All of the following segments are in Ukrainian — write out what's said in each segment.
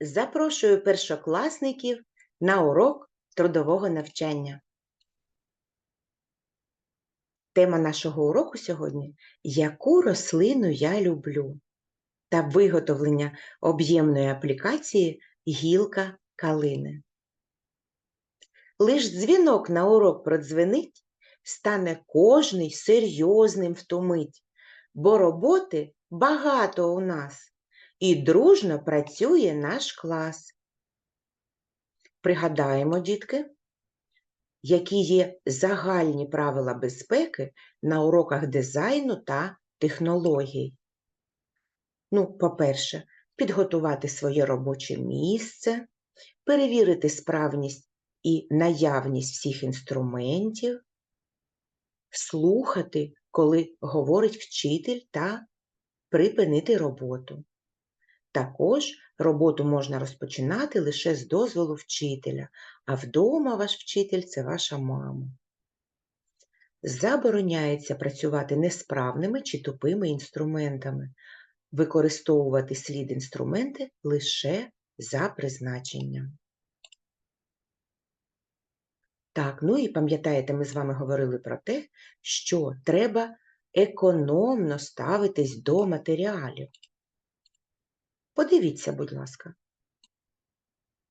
Запрошую першокласників на урок трудового навчання. Тема нашого уроку сьогодні Яку рослину я люблю та виготовлення об'ємної аплікації гілка калини. Лиш дзвінок на урок продзвенить, стане кожний серйозним втомить, бо роботи багато у нас і дружно працює наш клас. Пригадаємо, дітки, які є загальні правила безпеки на уроках дизайну та технологій. Ну, по-перше, підготувати своє робоче місце, перевірити справність і наявність всіх інструментів, слухати, коли говорить вчитель, та припинити роботу. Також роботу можна розпочинати лише з дозволу вчителя, а вдома ваш вчитель це ваша мама. Забороняється працювати несправними чи тупими інструментами, використовувати слід інструменти лише за призначенням. Так, ну і пам'ятаєте, ми з вами говорили про те, що треба економно ставитись до матеріалів. Подивіться, будь ласка,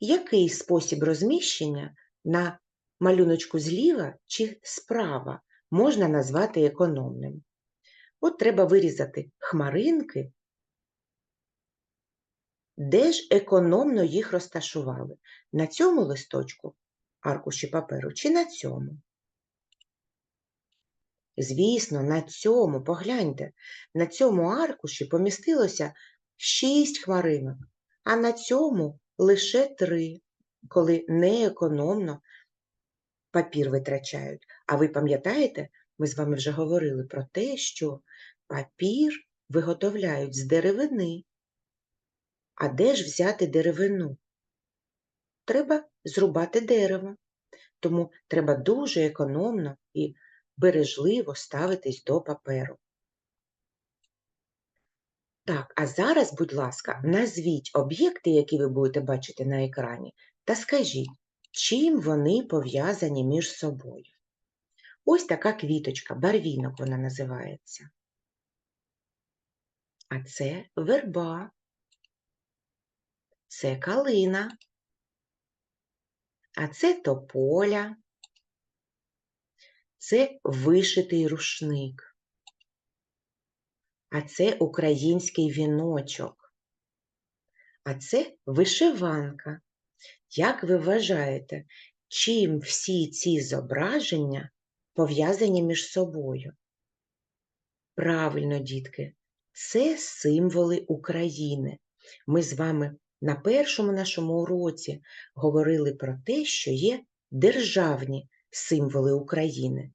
який спосіб розміщення на малюночку зліва чи справа можна назвати економним? От треба вирізати хмаринки, де ж економно їх розташували? На цьому листочку аркуші паперу чи на цьому? Звісно, на цьому, погляньте, на цьому аркуші помістилося шість хмаринок, а на цьому лише три, коли неекономно папір витрачають. А ви пам'ятаєте, ми з вами вже говорили про те, що папір виготовляють з деревини. А де ж взяти деревину? Треба зрубати дерево. Тому треба дуже економно і бережливо ставитись до паперу. Так, а зараз, будь ласка, назвіть об'єкти, які ви будете бачити на екрані, та скажіть, чим вони пов'язані між собою. Ось така квіточка, барвінок вона називається. А це верба, це калина, а це тополя, це вишитий рушник. А це український віночок. А це вишиванка. Як ви вважаєте, чим всі ці зображення пов'язані між собою? Правильно, дітки, це символи України. Ми з вами на першому нашому уроці говорили про те, що є державні символи України.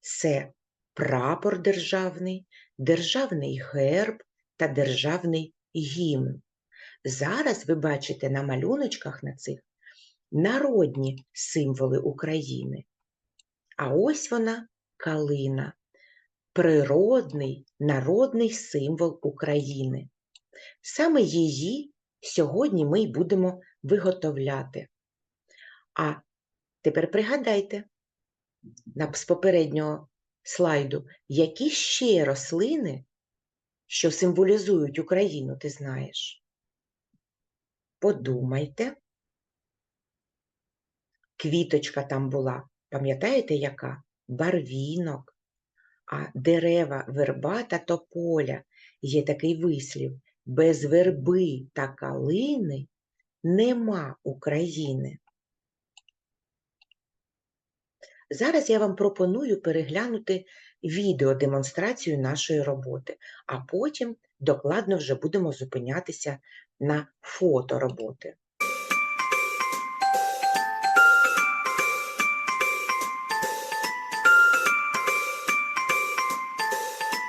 Це прапор державний, державний герб та державний гімн. Зараз ви бачите на малюночках на цих народні символи України. А ось вона калина, природний народний символ України. Саме її сьогодні ми й будемо виготовляти. А тепер пригадайте з попереднього слайду, які ще рослини, що символізують Україну, ти знаєш? Подумайте. Квіточка там була, пам'ятаєте, яка? Барвінок, а дерева, верба та тополя є такий вислів. Без верби та калини нема України. Зараз я вам пропоную переглянути відеодемонстрацію нашої роботи, а потім докладно вже будемо зупинятися на фото роботи.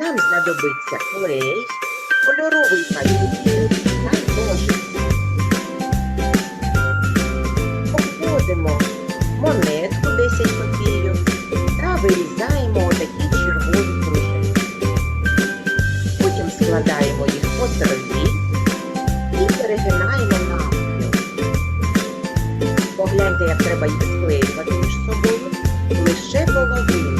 Нам знадобиться клей, кольоровий папір та ножик. Обводимо монетку цей подвір'ю та вирізаємо отакі чергові кружки. Потім складаємо їх по посеред і перегинаємо навпіл. Погляньте, як треба їх склеювати між собою лише половину.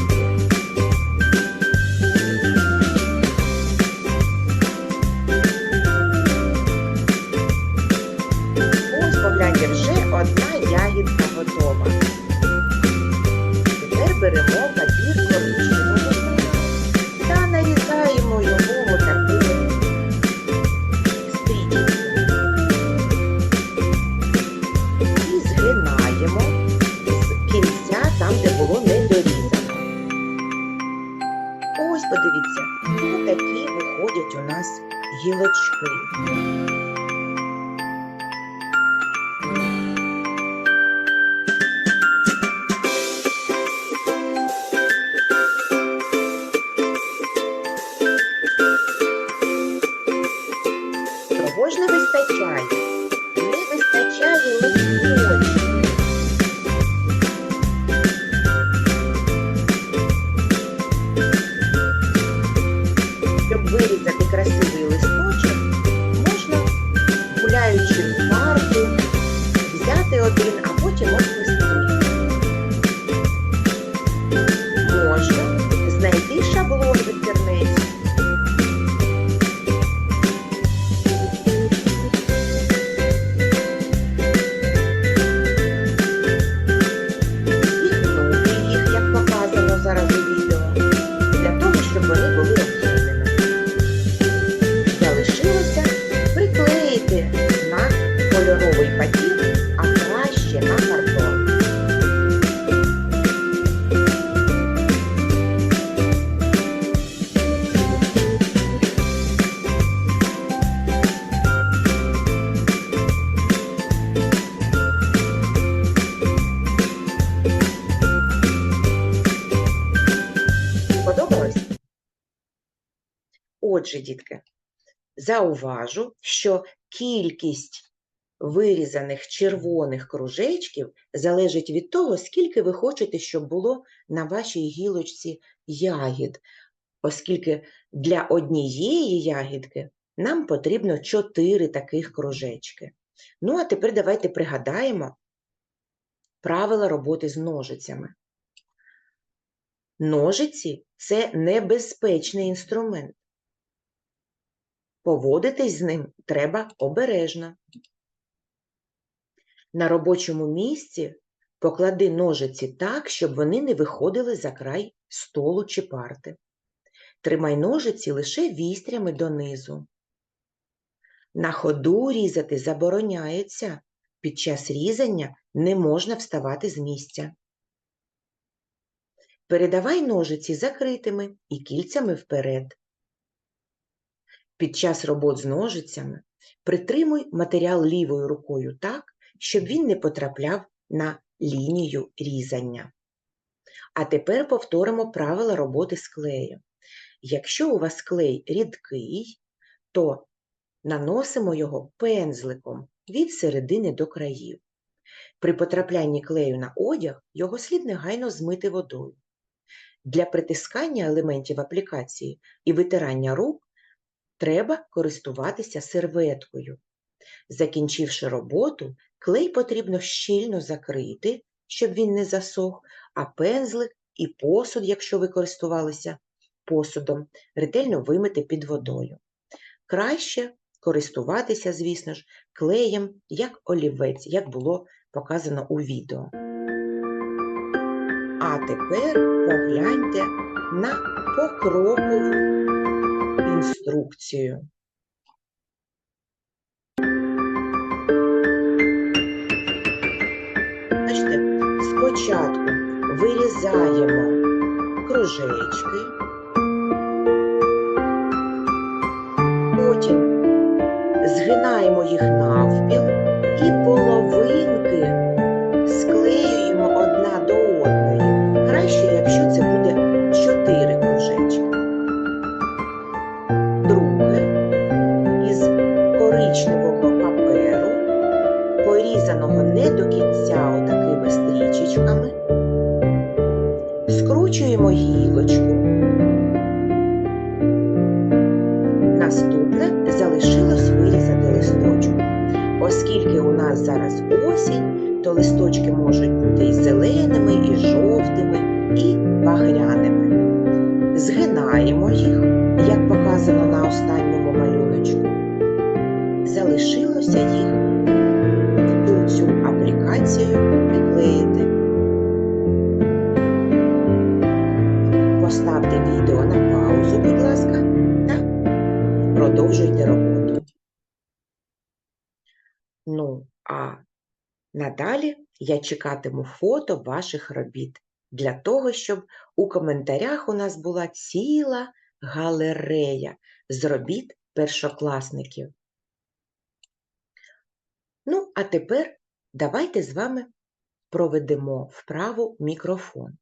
Чого ж Отже, дітки, зауважу, що кількість вирізаних червоних кружечків залежить від того, скільки ви хочете, щоб було на вашій гілочці ягід, оскільки для однієї ягідки нам потрібно 4 таких кружечки. Ну, а тепер давайте пригадаємо правила роботи з ножицями. Ножиці це небезпечний інструмент. Поводитись з ним треба обережно. На робочому місці поклади ножиці так, щоб вони не виходили за край столу чи парти. Тримай ножиці лише вістрями донизу. На ходу різати забороняється. Під час різання не можна вставати з місця. Передавай ножиці закритими і кільцями вперед. Під час робот з ножицями притримуй матеріал лівою рукою так, щоб він не потрапляв на лінію різання. А тепер повторимо правила роботи з клеєм. Якщо у вас клей рідкий, то наносимо його пензликом від середини до країв. При потраплянні клею на одяг його слід негайно змити водою. Для притискання елементів аплікації і витирання рук треба користуватися серветкою. Закінчивши роботу, клей потрібно щільно закрити, щоб він не засох, а пензлик і посуд, якщо ви користувалися посудом, ретельно вимити під водою. Краще користуватися, звісно ж, клеєм як олівець, як було показано у відео. А тепер погляньте на покрокову інструкцію. Бачите, спочатку вирізаємо кружечки, потім згинаємо їх навпіл і половинки нас осінь, то листочки можуть бути і зеленими, і жовтими, і багряними. Згинаємо їх, як показано на останньому малюночку. Залишилося їх у цю аплікацію приклеїти. Поставте відео на паузу, будь ласка, та продовжуйте роботу. Ну, а надалі я чекатиму фото ваших робіт для того, щоб у коментарях у нас була ціла галерея з робіт першокласників. Ну, а тепер давайте з вами проведемо вправу мікрофон.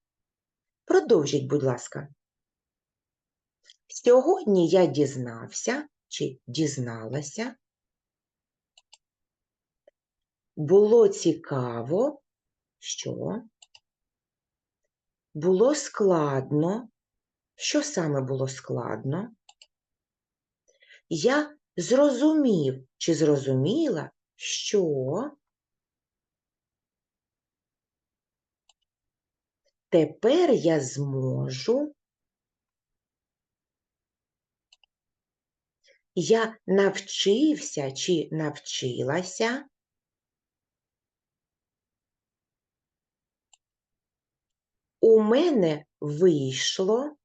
Продовжіть, будь ласка. Сьогодні я дізнався чи дізналася. Було цікаво, що було складно. Що саме було складно? Я зрозумів чи зрозуміла, що тепер я зможу. Я навчився чи навчилася. У мене вийшло.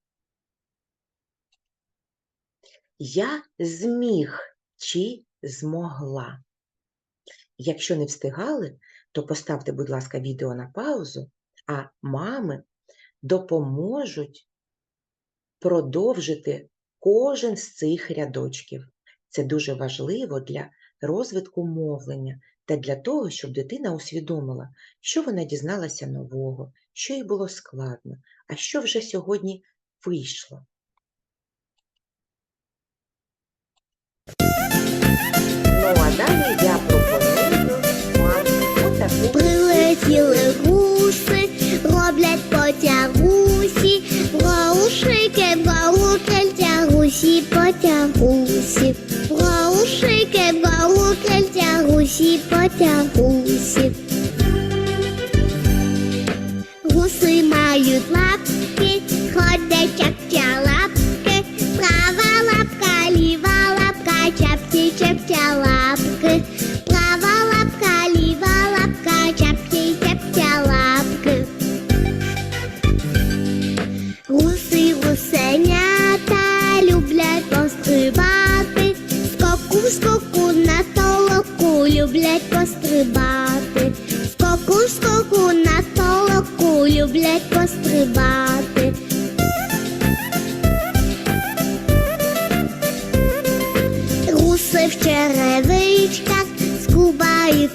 Я зміг чи змогла. Якщо не встигали, то поставте, будь ласка, відео на паузу, а мами допоможуть продовжити кожен з цих рядочків. Це дуже важливо для розвитку мовлення та для того, щоб дитина усвідомила, що вона дізналася нового, що їй було складно, а що вже сьогодні вийшло. Ну, а далі 下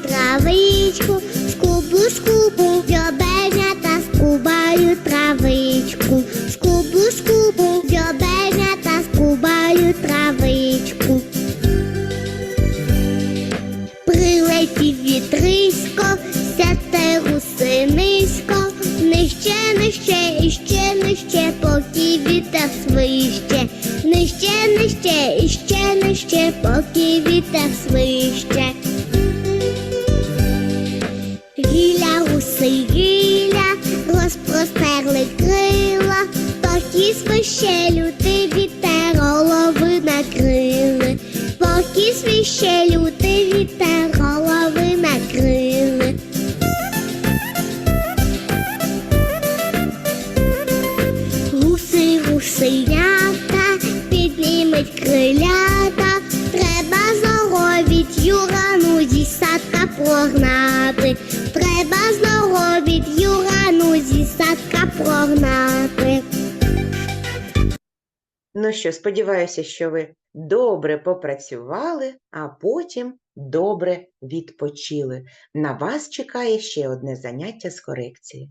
травичку, скубу, скубу, дзьобенята скубають травичку, скубу, скубу, дзьобенята скубають травичку. Прилетів вітрисько, сяте гуси низько, нижче, нижче, іще, нижче, поки вітер свище, нижче, нижче, іще, нижче, поки вітер свище. Гусенята, піднімуть крилята, треба здоровіть юрану зі садка прогнати, треба здоровіть юрану зі садка прогнати. Ну що, сподіваюся, що ви добре попрацювали, а потім добре відпочили. На вас чекає ще одне заняття з корекції.